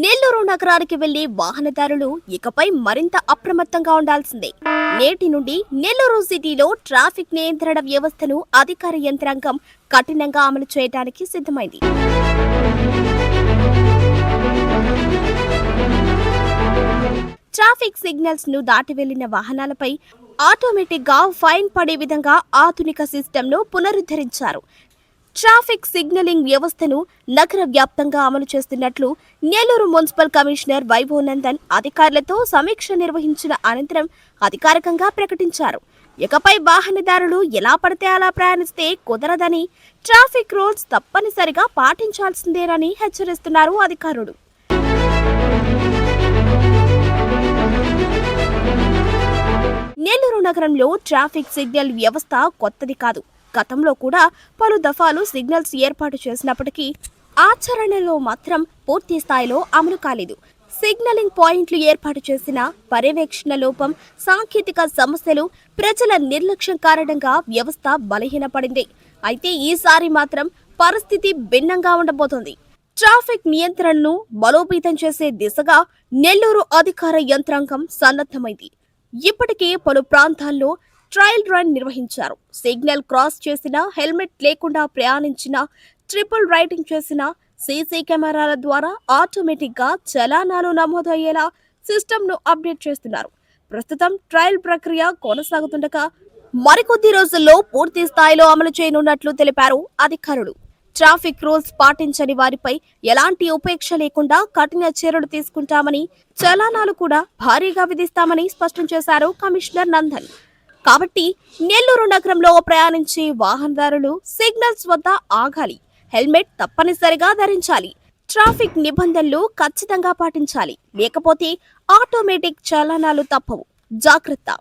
నెల్లూరు నగరానికి వెళ్ళే వాహనదారులు ఇకపై మరింత అప్రమత్తంగా ఉండాల్సిందే. నేటి నుండి నెల్లూరు సిటీలో ట్రాఫిక్ నియంత్రణ వ్యవస్థను అధికార యంత్రాంగం కఠినంగా అమలు చేయడానికి సిద్ధమైంది. ట్రాఫిక్ సిగ్నల్స్ను దాటి వెళ్ళిన వాహనాలపై ఆటోమేటిక్గా ఫైన్ పడే విధంగా ఆధునిక సిస్టమ్ను పునరుద్ధరించారు. ట్రాఫిక్ సిగ్నలింగ్ వ్యవస్థను నగర వ్యాప్తంగా అమలు చేస్తున్నట్లు నెల్లూరు మున్సిపల్ కమిషనర్ వైభవ్ నందన్ అధికారులతో సమీక్ష నిర్వహించిన అనంతరం అధికారికంగా ప్రకటించారు. ఇకపై వాహనదారులు ఎలా పడితే అలా ప్రయాణిస్తే కుదరదని ట్రాఫిక్ రూల్స్ తప్పనిసరిగా పాటించాల్సిందేనని హెచ్చరిస్తున్నారు అధికారులు. నెల్లూరు నగరంలో ట్రాఫిక్ సిగ్నల్ వ్యవస్థ కొత్తది కాదు. గతంలో కూడా పలు దఫాలు సిగ్నల్స్ ఏర్పాటు చేసినప్పటికీ ఆచరణలో మాత్రం పూర్తి స్థాయిలో అమలు కాలేదు. సిగ్నలింగ్ పాయింట్లు ఏర్పాటు చేసిన పర్యవేక్షణ లోపం సాంకేతిక సమస్యలు ప్రజల నిర్లక్ష్యం కారణంగా వ్యవస్థ బలహీనపడింది. అయితే ఈసారి మాత్రం పరిస్థితి భిన్నంగా ఉండబోతోంది. ట్రాఫిక్ నియంత్రణను బలోపేతం చేసే దిశగా నెల్లూరు అధికార యంత్రాంగం సన్నద్ధమైంది. ఇప్పటికే పలు ప్రాంతాల్లో ట్రయల్ రన్ నిర్వహించారు. సిగ్నల్ క్రాస్ చేసిన హెల్మెట్ లేకుండా ప్రయాణించిన ట్రిపుల్ రైడింగ్ చేసిన సీసీ కెమెరాల ద్వారా ఆటోమేటిక్గా చలానాలు నమోదయ్యేలా సిస్టమ్ను అప్డేట్ చేస్తున్నారు. ప్రస్తుతం ట్రయల్ ప్రక్రియ కొనసాగుతుండగా మరికొద్ది రోజుల్లో పూర్తి స్థాయిలో అమలు చేయనున్నట్లు తెలిపారు అధికారులు. ట్రాఫిక్ రూల్స్ పాటించని వారిపై ఎలాంటి ఉపేక్ష లేకుండా కఠిన చర్యలు తీసుకుంటామని చలానాలు కూడా భారీగా విధిస్తామని స్పష్టం చేశారు కమిషనర్ నందన్. కాబట్టి నెల్లూరు నగరంలో ప్రయాణించే వాహనదారులు సిగ్నల్స్ వద్ద ఆగాలి. హెల్మెట్ తప్పనిసరిగా ధరించాలి. ట్రాఫిక్ నిబంధనలు ఖచ్చితంగా పాటించాలి. లేకపోతే ఆటోమేటిక్ చలనాలు తప్పవు. జాగ్రత్త.